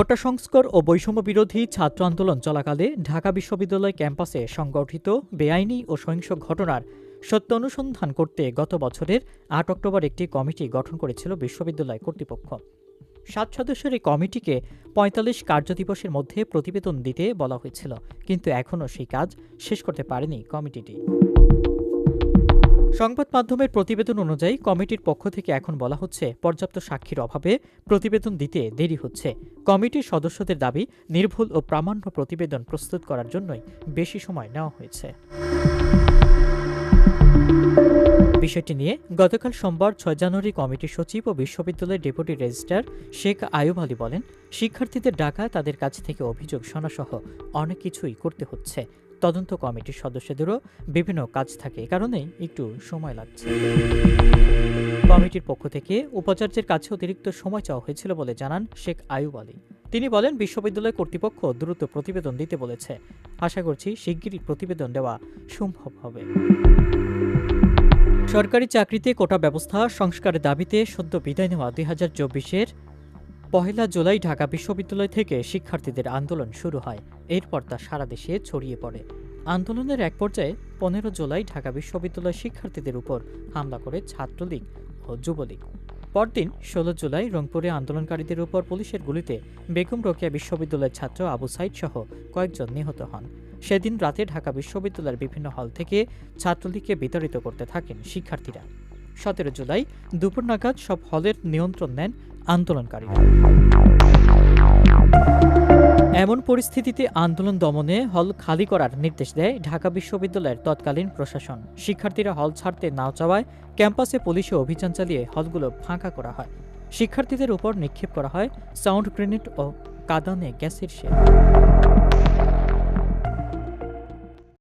কোটা সংস্কার ও বৈষম্য বিরোধী ছাত্র আন্দোলন চলাকালে ঢাকা বিশ্ববিদ্যালয় ক্যাম্পাসে সংগঠিত বেআইনি ও সহিংস ঘটনার সত্য অনুসন্ধান করতে গত বছরের আট অক্টোবর একটি কমিটি গঠন করেছিল বিশ্ববিদ্যালয় কর্তৃপক্ষ। সাত সদস্যের এই কমিটিকে পঁয়তাল্লিশ কার্যদিবসের মধ্যে প্রতিবেদন দিতে বলা হয়েছিল, কিন্তু এখনও সেই কাজ শেষ করতে পারেনি কমিটিটি। সংবাদ মাধ্যমের প্রতিবেদন অনুযায়ী কমিটির পক্ষ থেকে এখন বলা হচ্ছে, পর্যাপ্ত সাক্ষীর অভাবে প্রতিবেদন দিতে দেরি হচ্ছে। কমিটির সদস্যদের দাবি, নির্ভুল ও প্রামাণ্য প্রতিবেদন প্রস্তুত করার জন্যই বেশি সময় নেওয়া হয়েছে। বিষয়টি নিয়ে গতকাল সোমবার ছয় জানুয়ারি কমিটির সচিব ও বিশ্ববিদ্যালয়ের ডেপুটি রেজিস্ট্রার শেখ আয়ুব আলী বলেন, শিক্ষার্থীদের ডাকা, তাদের কাছ থেকে অভিযোগ শোনাসহ অনেক কিছুই করতে হচ্ছে। তদন্ত কমিটির সদস্যদেরও বিভিন্ন কাজ থাকে। এ কারণেই একটু সময় লাগছে। কমিটির পক্ষ থেকে উপাচার্যের কাছে অতিরিক্ত সময় চাওয়া হয়েছিল বলে জানান শেখ আয়ুব আলী। তিনি বলেন, বিশ্ববিদ্যালয় কর্তৃপক্ষ দ্রুত প্রতিবেদন দিতে বলেছে। আশা করছি শিগগিরই প্রতিবেদন দেওয়া সম্ভব হবে। সরকারি চাকরিতে কোটা ব্যবস্থা সংস্কারের দাবিতে সদ্য বিদায় নেওয়া দুই হাজার চব্বিশের পহেলা জুলাই ঢাকা বিশ্ববিদ্যালয় থেকে শিক্ষার্থীদের আন্দোলন শুরু হয়। এরপর তা সারা দেশে ছড়িয়ে পড়ে। আন্দোলনের এক পর্যায়ে পনেরো জুলাই ঢাকা বিশ্ববিদ্যালয় শিক্ষার্থীদের উপর হামলা করে ছাত্রলীগ ও যুবলীগ। পরদিন ষোলো জুলাই রংপুরে আন্দোলনকারীদের উপর পুলিশের গুলিতে বেগম রোকেয়া বিশ্ববিদ্যালয়ের ছাত্র আবু সাইদ সহ কয়েকজন নিহত হন। সেদিন রাতে ঢাকা বিশ্ববিদ্যালয়ের বিভিন্ন হল থেকে ছাত্রলীগকে বিতাড়িত করতে থাকেন শিক্ষার্থীরা। সতেরো জুলাই দুপুর নাগাদ সব হলের নিয়ন্ত্রণ নেন আন্দোলনকারীরা এমন পরিস্থিতিতে আন্দোলন দমনে হল খালি করার নির্দেশ দেয় ঢাকা বিশ্ববিদ্যালয়ের তৎকালীন প্রশাসন। শিক্ষার্থীরা হল ছাড়তে না চাওয়ায় ক্যাম্পাসে পুলিশে অভিযান চালিয়ে হলগুলো ফাঁকা করা হয়। শিক্ষার্থীদের উপর নিক্ষেপ করা হয় সাউন্ড গ্রেনেড ও কাদানে গ্যাসের শেল